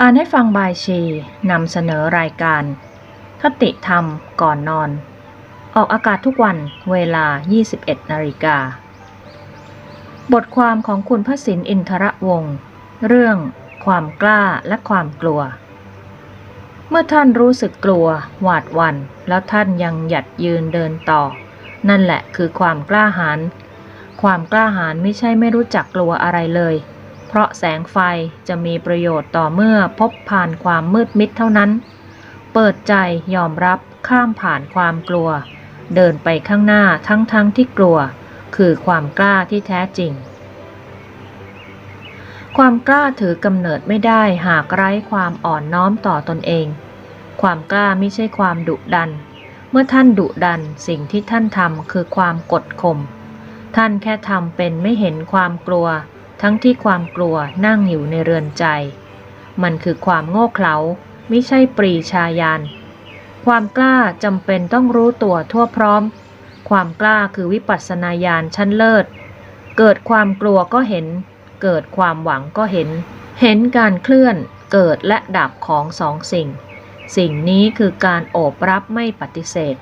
อ่านให้ฟังบายชีนำเสนอรายการ คติธรรมก่อนนอน ออกอากาศทุกวันเวลา 21 นาฬิกา บทความของคุณพระสินอินทรวงศ์เรื่องความกล้าและความกลัว เมื่อท่านรู้สึกกลัว หวาดวันแล้วท่านยังหยัดยืนเดินต่อ นั่นแหละคือความกล้าหาญความกล้าหาญไม่ใช่ไม่รู้จักกลัวอะไรเลย เพราะแสงไฟจะมีประโยชน์ต่อเมื่อพบผ่านความมืดมิดเท่านั้น เปิดใจยอมรับข้ามผ่านความกลัว เดินไปข้างหน้าทั้งๆทที่กลัว คือความกล้าที่แท้จริง ความกล้าถือกำเนิดไม่ได้หากไร้ความอ่อนน้อมต่อตนเอง ความกล้าไม่ใช่ความดุดัน เมื่อท่านดุดันสิ่งที่ท่านทำคือความกดข่มท่านแค่ทำเป็นไม่เห็นความกลัว ทั้งที่ความกลัวนั่งอยู่ในเรือนใจ มันคือความโง่เขลาไม่ใช่ปรีชาญาณความกล้าจำเป็นต้องรู้ตัวทั่วพร้อม ความกล้าคือวิปัสสนาญาณชั้นเลิศ เกิดความกลัวก็เห็น เกิดความหวังก็เห็น เห็นการเคลื่อน เกิดและดับของสองสิ่ง สิ่งนี้คือการโอบรับไม่ปฏิเสธ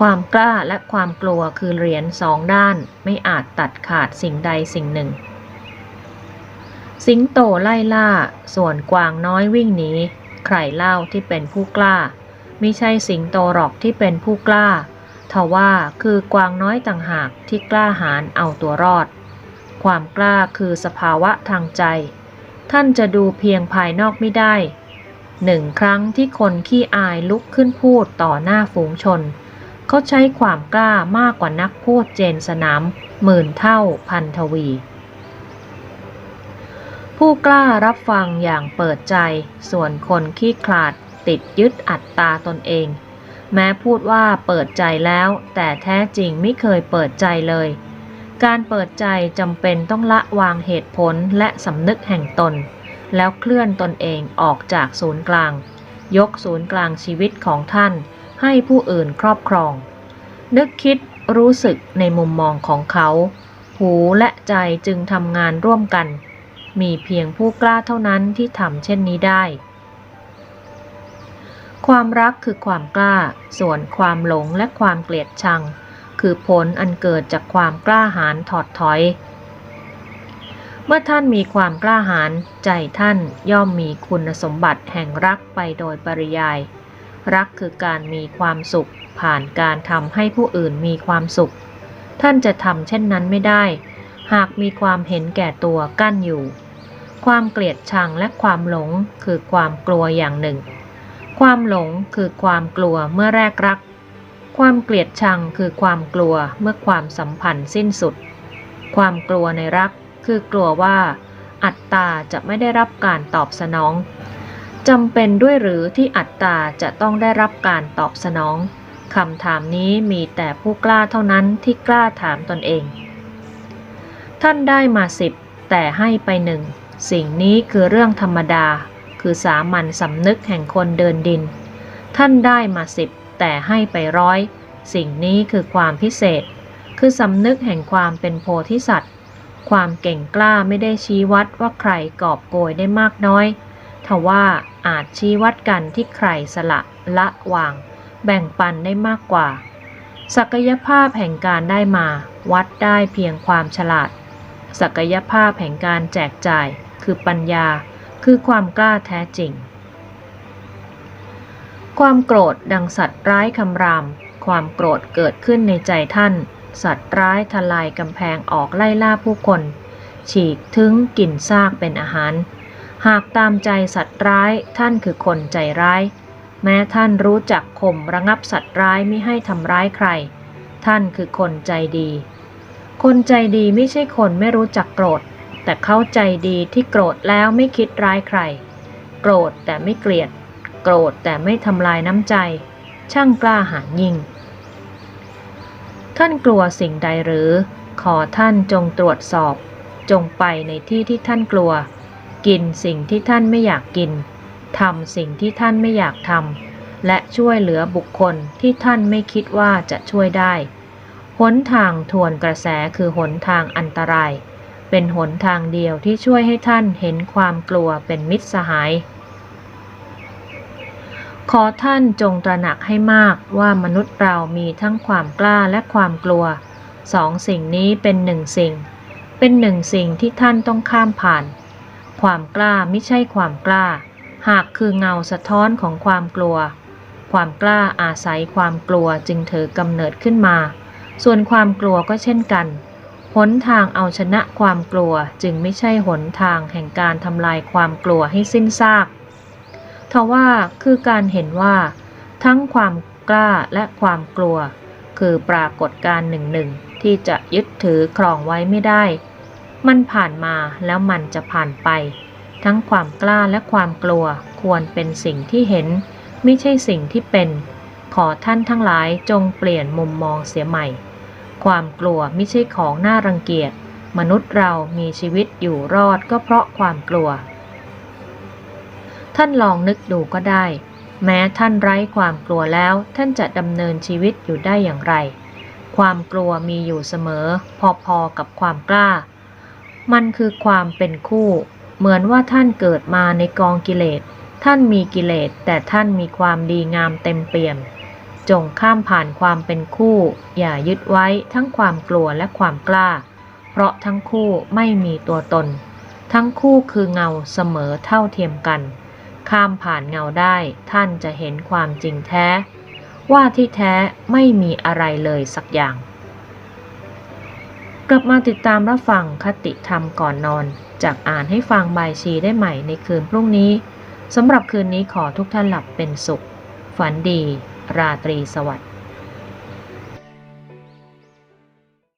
ความกล้าและความกลัวคือเหรียญสองด้านไม่อาจตัดขาดสิ่งใดสิ่งหนึ่ง สิงโตไล่ล่า ส่วนกวางน้อยวิ่งหนี ใครเล่าที่เป็นผู้กล้า ไม่ใช่สิงโตหรอกที่เป็นผู้กล้า ทว่าคือกวางน้อยต่างหากที่กล้าหาญเอาตัวรอด ความกล้าคือสภาวะทางใจ ท่านจะดูเพียงภายนอกไม่ได้ หนึ่งครั้งที่คนขี้อายลุกขึ้นพูดต่อหน้าฝูงชน เขาใช้ความกล้ามากกว่านักพูดเจนสนามหมื่นเท่าพันทวี ผู้กล้ารับฟังอย่างเปิดใจ ส่วนคนขี้ขลาดติดยึดอัตตาตนเอง แม้พูดว่าเปิดใจแล้ว แต่แท้จริงไม่เคยเปิดใจเลย การเปิดใจจำเป็นต้องละวางเหตุผลและสำนึกแห่งตน แล้วเคลื่อนตนเองออกจากศูนย์กลาง ยกศูนย์กลางชีวิตของท่าน ให้ผู้อื่นครอบครอง นึกคิดรู้สึกในมุมมองของเขา หูและใจจึงทำงานร่วมกัน มีเพียงผู้กล้าเท่านั้นที่ทำเช่นนี้ได้ ความรักคือความกล้า ส่วนความหลงและความเกลียดชัง คือผลอันเกิดจากความกล้าหาญถอดถอย เมื่อท่านมีความกล้าหาญใจท่านย่อมมีคุณสมบัติแห่งรักไปโดยปริยาย รักคือการมีความสุข ผ่านการทำให้ผู้อื่นมีความสุข ท่านจะทำเช่นนั้นไม่ได้ หากมีความเห็นแก่ตัวกั้นอยู่ ความเกลียดชังและความหลงคือความกลัวอย่างหนึ่ง ความหลงคือความกลัวเมื่อแรกรัก ความเกลียดชังคือความกลัวเมื่อความสัมพันธ์สิ้นสุด ความกลัวในรักคือกลัวว่า อัตตาจะไม่ได้รับการตอบสนองจำเป็นด้วยหรือที่อัตตาจะต้องได้รับการตอบสนองคำถามนี้มีแต่ผู้กล้าเท่านั้นที่กล้าถามตนเอง ท่านได้มาสิบแต่ให้ไปหนึ่ง สิ่งนี้คือเรื่องธรรมดา คือสามัญสำนึกแห่งคนเดินดิน ท่านได้มาสิบแต่ให้ไปร้อย สิ่งนี้คือความพิเศษ คือสำนึกแห่งความเป็นโพธิสัตว์ ความเก่งกล้าไม่ได้ชี้วัดว่าใครกอบโกยได้มากน้อย ทว่าอาจชี้วัดกันที่ใครสละละวาง แบ่งปันได้มากกว่า ศักยภาพแห่งการได้มา วัดได้เพียงความฉลาด ศักยภาพแห่งการแจกจ่าย คือปัญญา คือความกล้าแท้จริง ความโกรธดังสัตว์ร้ายคำราม ความโกรธเกิดขึ้นในใจท่าน สัตว์ร้ายทลายกำแพงออกไล่ล่าผู้คน ฉีกถึงกินซากเป็นอาหาร หากตามใจสัตว์ร้ายท่านคือคนใจร้าย แม้ท่านรู้จักข่มระงับสัตว์ร้ายไม่ให้ทำร้ายใคร ท่านคือคนใจดี คนใจดีไม่ใช่คนไม่รู้จักโกรธ แต่เข้าใจดีที่โกรธแล้วไม่คิดร้ายใคร โกรธแต่ไม่เกลียด โกรธแต่ไม่ทำลายน้ำใจ ช่างกล้าหาญยิ่ง ท่านกลัวสิ่งใดหรือ ขอท่านจงตรวจสอบ จงไปในที่ที่ท่านกลัว กินสิ่งที่ท่านไม่อยากกินทำสิ่งที่ท่านไม่อยากทำและช่วยเหลือบุคคลที่ท่านไม่คิดว่าจะช่วยได้ หนทางทวนกระแสคือหนทางอันตราย เป็นหนทางเดียวที่ช่วยให้ท่านเห็นความกลัวเป็นมิตรสหาย ขอท่านจงตระหนักให้มากว่ามนุษย์เรามีทั้งความกล้าและความกลัว สองสิ่งนี้เป็นหนึ่งสิ่ง เป็นหนึ่งสิ่งที่ท่านต้องข้ามผ่าน ความกล้าไม่ใช่ความกล้า หากคือเงาสะท้อนของความกลัว ความกล้าอาศัยความกลัวจึงถือกำเนิดขึ้นมา ส่วนความกลัวก็เช่นกัน หนทางเอาชนะความกลัวจึงไม่ใช่หนทางแห่งการทำลายความกลัวให้สิ้นซากทว่าคือการเห็นว่า ทั้งความกล้าและความกลัว คือปรากฏการณ์หนึ่งหนึ่งที่จะยึดถือครองไว้ไม่ได้ มันผ่านมาแล้วมันจะผ่านไป ทั้งความกล้าและความกลัวควรเป็นสิ่งที่เห็น ไม่ใช่สิ่งที่เป็น ขอท่านทั้งหลายจงเปลี่ยนมุมมองเสียใหม่ ความกลัวไม่ใช่ของน่ารังเกียจ มนุษย์เรามีชีวิตอยู่รอดก็เพราะความกลัว ท่านลองนึกดูก็ได้ แม้ท่านไร้ความกลัวแล้วท่านจะดำเนินชีวิตอยู่ได้อย่างไร ความกลัวมีอยู่เสมอ พอๆกับความกล้า มันคือความเป็นคู่ เหมือนว่าท่านเกิดมาในกองกิเลส ท่านมีกิเลสแต่ท่านมีความดีงามเต็มเปี่ยม จงข้ามผ่านความเป็นคู่ อย่ายึดไว้ทั้งความกลัวและความกล้า เพราะทั้งคู่ไม่มีตัวตน ทั้งคู่คือเงาเสมอเท่าเทียมกัน ข้ามผ่านเงาได้ท่านจะเห็นความจริงแท้ ว่าที่แท้ไม่มีอะไรเลยสักอย่าง กลับมาติดตามรับฟังคติธรรมก่อนนอน จากอ่านให้ฟังบายชีได้ใหม่ในคืนพรุ่งนี้สำหรับคืนนี้ขอทุกท่านหลับเป็นสุข ฝันดี ราตรีสวัสดิ์